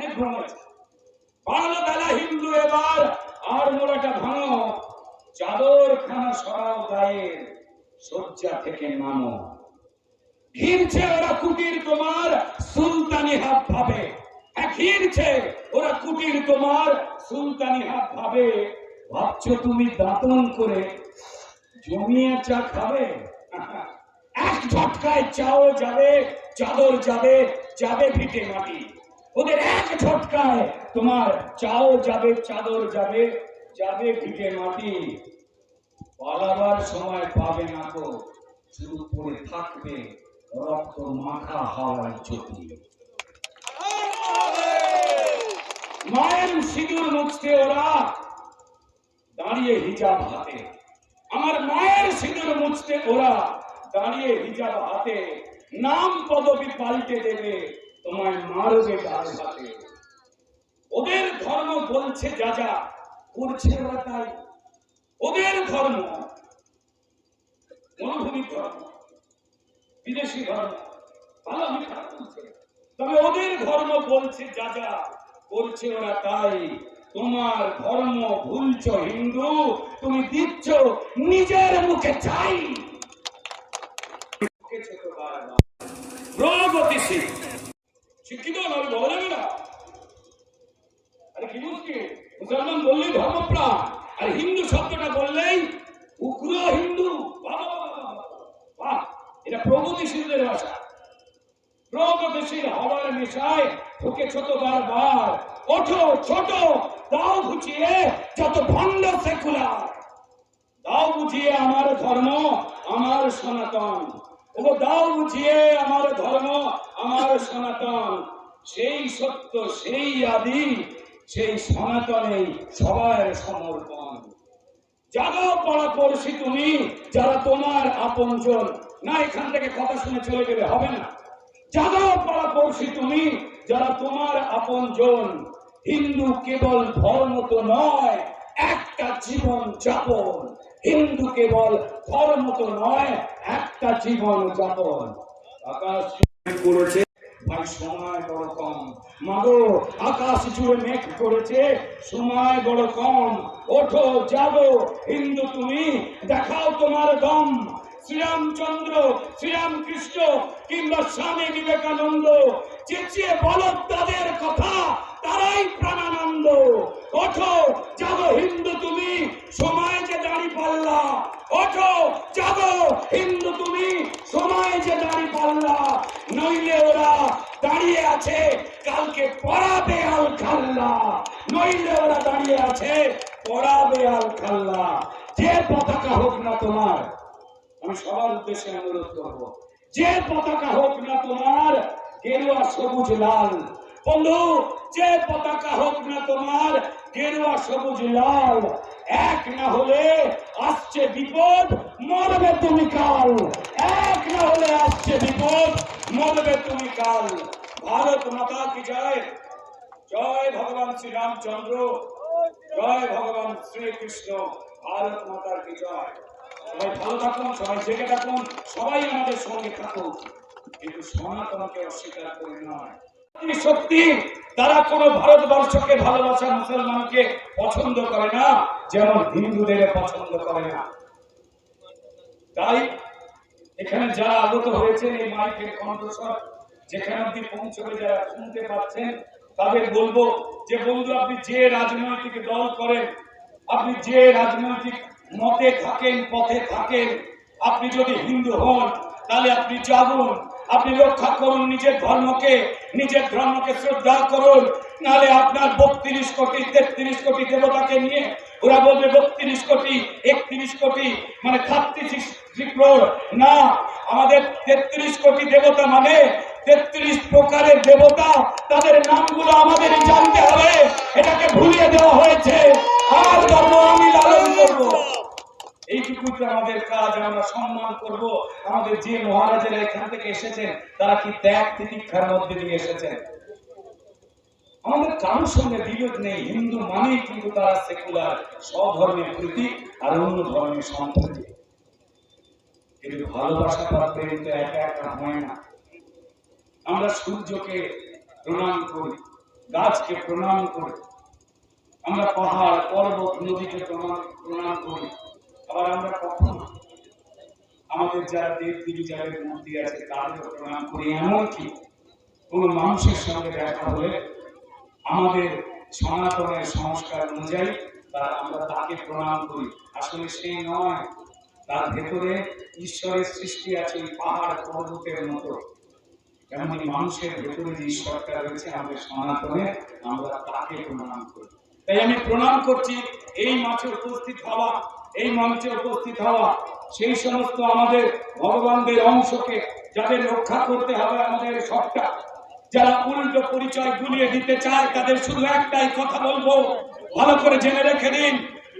অনেক ভ্রম আছে। বাংলা বেলা হিন্দু এবার, আর মোড়াটা ভাঙো। চাদর খানা সরাও গায়ের, শয্যা থেকে নামো। ঘিরছে ওরা কুটির তোমার, সুলতানি হাত ভাবে। হ্যাঁ ঘিরছে ওরা কুটির তোমার, সুলতানি হাত ভাবে। ভাবছ তুমি দাঁতন করে জমিয়ে চা খাবে? এক ঝটকায় চাও যাবে, চাদর যাবে যাবে ভিটে মাটি। ওদের এক ঝটকায় তোমার চাও যাবে, চাদর যাবে যাবে ভিটে মাটি। পালাবার সময় পাবে না তো, শুধু পড়ে থাকবে রক্ত মাখা হাওয়ায় চটি মায়ের সিঁদুর মুছতে ওরা দাঁড়িয়ে হিজাব হাতে। আমার মায়ের সিঁদুর মুছতে ওরা দাঁড়িয়ে হিজাব হাতে। নাম পদবি পাল্টে দেবে তোমায় মারবে ডাল হাতে ওদের ধর্ম বলছে যা যা করছে ওরা তাই। ওদের ধর্ম মরুভূমি ধর্ম, বিদেশি ধর্ম, ভালো। তবে ওদের ধর্ম বলছে যা যা করছে ওরা তাই। তোমার ধর্ম ভুলছ হিন্দু, তুমি দিচ্ছ নিজের মুখে চাই বকেছে তো বারবার। প্রগতিশীল শিক্ষিত নয় বলা যাবে না আরে কি মুশকিল মুসলমান বললেই ধর্মপ্রাণ, আর হিন্দু শব্দটা বললেই উগ্র হিন্দু। এটা প্রগতিশীলদের ভাষা। প্রগতিশীল হওয়ার নেশায় ঢুকেছ তো বারবার, ওঠো, ছোট, দাও ঘুচিয়ে, যত ভণ্ড সেকুলার। দাও বুঝিয়ে আমার ধর্ম, আমার সনাতন। ও দাও বুঝিয়ে আমার ধর্ম, আমার সনাতন। সেই সত্য, সেই আদি সেই সনাতনে সবার সমর্পণ। পড়া পড়ছি তুমি, যারা তোমার আপনজন। না, এখান থেকে কথা শুনে চলে গেলে হবে না। পড়া পড়ছি তুমি, যারা তোমার আপনজন। হিন্দু কেবল ধর্ম তো নয়, একটা জীবন যাপন। হিন্দু কেবল ধর্ম তো নয়, একটা জীবন যাপন। আকাশ করেছে ভাই, সময় বড় কম। মাগো, আকাশ জুড়ে মেঘ করেছে, সময় বড় কম। ওঠো হিন্দু তুমি, দেখাও তোমার দম। শ্রীরামচন্দ্র, শ্রীরামকৃষ্ণ কিংবা স্বামী বিবেকানন্দ, চেঁচিয়ে বলো তাদের কথা, তারাই প্রাণানন্দ ওঠো জাগো হিন্দু তুমি সময় যে দাঁড়ি পাল্লা ওঠো জাগো হিন্দু তুমি সময় যে দাঁড়ি পাল্লা নইলে ওরা দাঁড়িয়ে আছে কালকে সবুজ লাল। বন্ধু, যে পতাকা হোক না তোমার, গেরুয়া সবুজ লাল। এক না হলে আসছে বিপদ, মরবে তুমি কাল। এক না হলে আসছে বিপদ, মরবে তুমি কাল। ভারত মাতা কি জয় জয় ভগবান শ্রী রামচন্দ্র। জয় ভগবান শ্রীকৃষ্ণ ভারত মাতার কি জয় সবাই ভালো থাকুন, সবাই জেগে থাকুন, সবাই আমাদের সঙ্গে থাকুন কিন্তু সনাতনকে অস্বীকার করে নয়। তারা ভারতবর্ষকে ভালোবাসা মুসলমানকে পছন্দ করে না, যেমন হিন্দুদের পছন্দ করে না। তাই এখানে যারা আগত হয়েছেন এই মাইকের কণ্ঠস্বর, যেখানে পৌঁছবে, যারা শুনতে পাচ্ছেন তাদের বলব যে বন্ধু, আপনি যে রাজনৈতিক দল করেন, আপনি যে রাজনৈতিক মতে থাকেন, পথে থাকেন, আপনি যদি হিন্দু হন, তাহলে আপনি যাবুন, আপনি রক্ষা করুন নিজের ধর্মকে নিজের ধর্মকে শ্রদ্ধা করুন, নাহলে আপনার বত্রিশ কোটি, তেত্রিশ কোটি দেবতাকে নিয়ে ওরা বলবে বত্রিশ কোটি, একত্রিশ কোটি মানে থার্টি সিক্স না, আমাদের তেত্রিশ কোটি দেবতা মানে তেত্রিশ প্রকারের দেবতা, তাদের নামগুলো আমাদের জানতে হবে। এটাকে ভুলিয়ে দেওয়া হয়েছে। আমার ধর্ম আমি লালন করব। এইটুকুই তো আমাদের কাজ আমরা সম্মান করব। আমাদের যে মহারাজেরা এখান থেকে এসেছেন, তারা কি ত্যাগ তিতিক্ষার মধ্যে দিয়ে এসেছেন? আমাদের কারোর সঙ্গে বিরোধ নেই। হিন্দু মানেই কিন্তু তারা সেকুলার, স্বধর্মের প্রতি আর অন্য ধর্মের সম্প্রতি কিন্তু ভালোবাসা বা একা একা হয় না। আমরা সূর্যকে প্রণাম করি, গাছকে প্রণাম করি, আমরা পাহাড়, পর্বত, নদীকে প্রণাম প্রণাম করি। আবার আমরা কখনো আমাদের যারা দেব দেবী যাদের মূর্তি আছে, তাদেরও প্রণাম করি। এমনকি কোন মানুষের সঙ্গে দেখা হলে আমাদের সনাতনের সংস্কার অনুযায়ী তা আমরা তাকে প্রণাম করি। আসলে সেই নয়, তার ভেতরে ঈশ্বরের সৃষ্টি আছে পাহাড়, পর্বতের মতো। এমনই মানুষের ভেতরে যে ঈশ্বরটা রয়েছে, আমাদের সনাতনে আমরা তাকে প্রণাম করি। তাই আমি প্রণাম করছি, এই মাঠে উপস্থিত হওয়া, এই মঞ্চে উপস্থিত হওয়া, সেই সমস্ত আমাদের ভগবানদের অংশকে যাদের রক্ষা করতে হবে আমাদের সবটা। যারা উল্টো পরিচয় গুলিয়ে দিতে চায়, তাদের শুধু একটাই কথা বলব, ভালো করে জেনে রেখে দিন,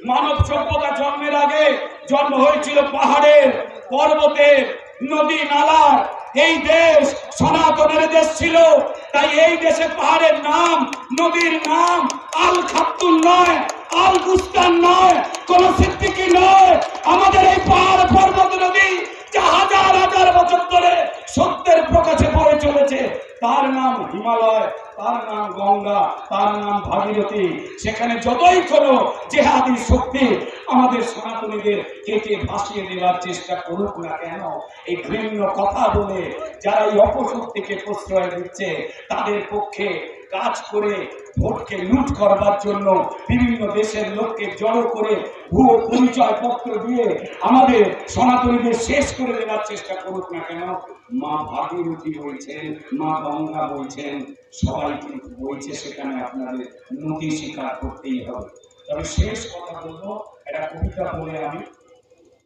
মানব সভ্যতা জন্মের আগে জন্ম হয়েছিল পাহাড়ের পর্বতের নদী নালার এই দেশ সনাতনের দেশ ছিল। তাই এই দেশে পাহাড়ের নাম, নদীর নাম, আল খাতুন নয়, আল গুস্তান নয়, কোন সিদ্দিকি নয়। আমাদের এই পাহাড় পর্বত নদী যা হাজার হাজার বছর ধরে সত্যের প্রকাশে পড়ে চলেছে তার নাম হিমালয়, তার নাম গঙ্গা, তার নাম ভাগীরথী। সেখানে যতই কোনো জেহাদি শক্তি আমাদের সনাতনীদের কেটে ভাসিয়ে দেওয়ার চেষ্টা করুক না কেন? এই ঘৃণ্য কথা বলে যারা এই অপশক্তিকে প্রশ্রয় দিচ্ছে, তাদের পক্ষে কাজ করে ভোটকে লুট করবার জন্য বিভিন্ন দেশের লোককে জড়ো করে ভুয়ো পরিচয় পত্র দিয়ে আমাদের সনাতনীদের শেষ করে দেওয়ার চেষ্টা করুক না কেন? মা ভাগীরথী বলছেন, মা গঙ্গা বলছেন, সবাই কিন্তু বলছে সেখানে আপনাদের নদী স্বীকার করতেই হবে। তবে শেষ কথা বলব, একটা কবিতা বলে আমি।